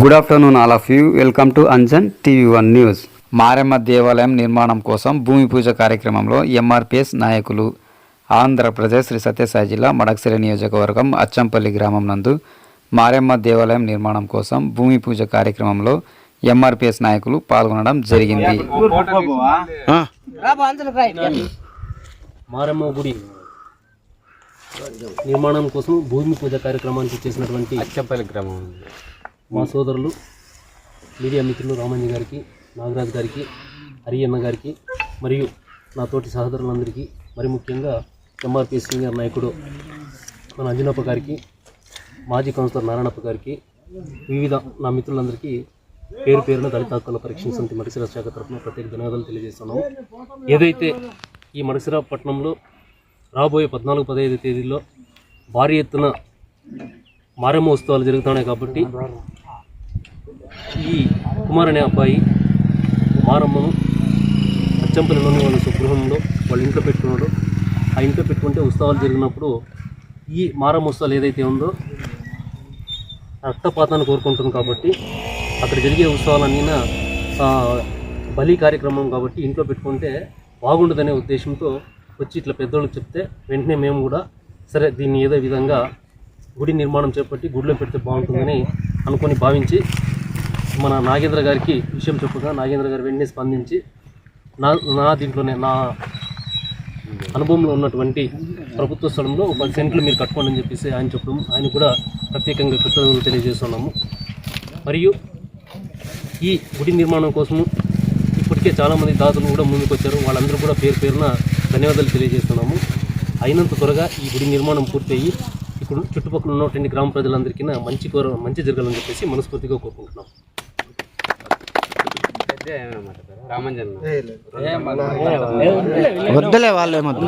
Good afternoon all of you welcome to Anjan TV one news Maremma దేవాలయం నిర్మాణం కోసం భూమి పూజ కార్యక్రమంలో ఎంఆర్పిఎస్ నాయకులు ఆంధ్రప్రదేశ్ శ్రీ సత్యసాయి జిల్లా మడకసిరి నియోజకవర్గం అచ్చంపల్లి గ్రామం నందు మారెమ్మ దేవాలయం నిర్మాణం కోసం భూమి పూజ కార్యక్రమంలో ఎంఆర్పిఎస్ నాయకులు పాల్గొనడం జరిగింది. మారమ్మ గుడి నిర్మాణం కోసం భూమి పూజ కార్యక్రమానికి చేసినటువంటి అచ్చంపల్లి గ్రామం. మా సోదరులు మీడియా మిత్రులు రామంజీ గారికి నాగరాజ్ గారికి హరియన్న గారికి మరియు నా తోటి సహోదరులందరికీ మరి ముఖ్యంగా ఎంఆర్పీ సీనియర్ నాయకుడు మన అంజనప్ప గారికి మాజీ కౌన్సిలర్ నారాయణప్ప గారికి వివిధ నా మిత్రులందరికీ పేరు పేరున దళిత హక్కుల పరీక్ష సమితి మడిసిరా శాఖ తరఫున ప్రత్యేక ధన్యవాదాలు తెలియజేస్తున్నాము. ఏదైతే ఈ మడిసిరా పట్టణంలో రాబోయే పద్నాలుగు పదహైదు తేదీల్లో భారీ ఎత్తున మారమ్మ ఉత్సవాలు జరుగుతున్నాయి కాబట్టి ఈ కుమార్ అనే అబ్బాయి మారమ్మను అచ్చంపల్లిలోని వాళ్ళ స్వగృహంలో వాళ్ళ ఇంట్లో పెట్టుకున్నాడు. ఆ ఇంట్లో పెట్టుకుంటే ఉత్సవాలు జరిగినప్పుడు ఈ మారమ్మ ఉత్సవాలు ఏదైతే ఉందో రక్తపాతాన్ని కోరుకుంటుంది కాబట్టి అక్కడ జరిగే ఉత్సవాలన్నీ బలి కార్యక్రమం కాబట్టి ఇంట్లో పెట్టుకుంటే బాగుండదనే ఉద్దేశంతో వచ్చి ఇట్లా పెద్దోళ్ళకి చెప్తే వెంటనే మేము కూడా సరే దీన్ని ఏదో విధంగా గుడి నిర్మాణం చేపట్టి గుడిలో పెడితే బాగుంటుందని అనుకొని భావించి మన నాగేంద్ర గారికి విషయం చెప్పగా నాగేంద్ర గారు వెంటనే స్పందించి నా నా దీంట్లోనే నా అనుభవంలో ఉన్నటువంటి ప్రభుత్వ స్థలంలో పది సెంట్లు మీరు కట్టుకోండి అని చెప్పేసి ఆయన చెప్పడం ఆయన కూడా ప్రత్యేకంగా కృతజ్ఞతలు తెలియజేస్తున్నాము. మరియు ఈ గుడి నిర్మాణం కోసము ఇప్పటికే చాలామంది దాతలు కూడా ముందుకు వచ్చారు వాళ్ళందరూ కూడా పేరు పేరున ధన్యవాదాలు తెలియజేస్తున్నాము. అయినంత త్వరగా ఈ గుడి నిర్మాణం పూర్తయ్యి ఇప్పుడు చుట్టుపక్కల ఉన్నటువంటి గ్రామ ప్రజలందరికీ మంచి కోర మంచి జరగాలని చెప్పేసి మనస్ఫూర్తిగా కోరుకుంటున్నాం రామంజన్ వద్దులే వాళ్ళేమొద్దు